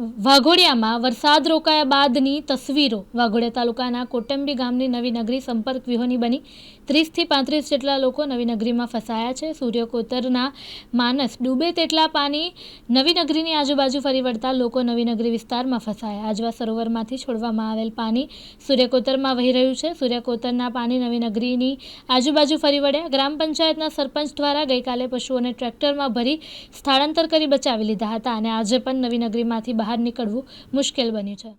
વાઘોડિયામાં વરસાદ રોકાયા બાદની તસવીરો. વાઘોડિયા તાલુકાના કોટંબી ગામની નવી નગરી સંપર્ક વિહોની બની. ત્રીસથી પાંત્રીસ જેટલા લોકો નવી નગરીમાં ફસાયા છે. સૂર્યકોતરના માનસ ડૂબે તેટલા પાણી નવી નગરીની આજુબાજુ ફરી વળતા લોકો નવી નગરી વિસ્તારમાં ફસાયા. આજવા સરોવરમાંથી છોડવામાં આવેલ પાણી સૂર્યકોતરમાં વહી રહ્યું છે. સૂર્યકોતરના પાણી નવી નગરીની આજુબાજુ ફરી વળ્યા. ગ્રામ પંચાયતના સરપંચ દ્વારા ગઈકાલે પશુઓને ટ્રેક્ટરમાં ભરી સ્થળાંતર કરી બચાવી લીધા હતા અને આજે પણ નવી નગરીમાંથી બહાર નીકળવું મુશ્કેલ બન્યું છે.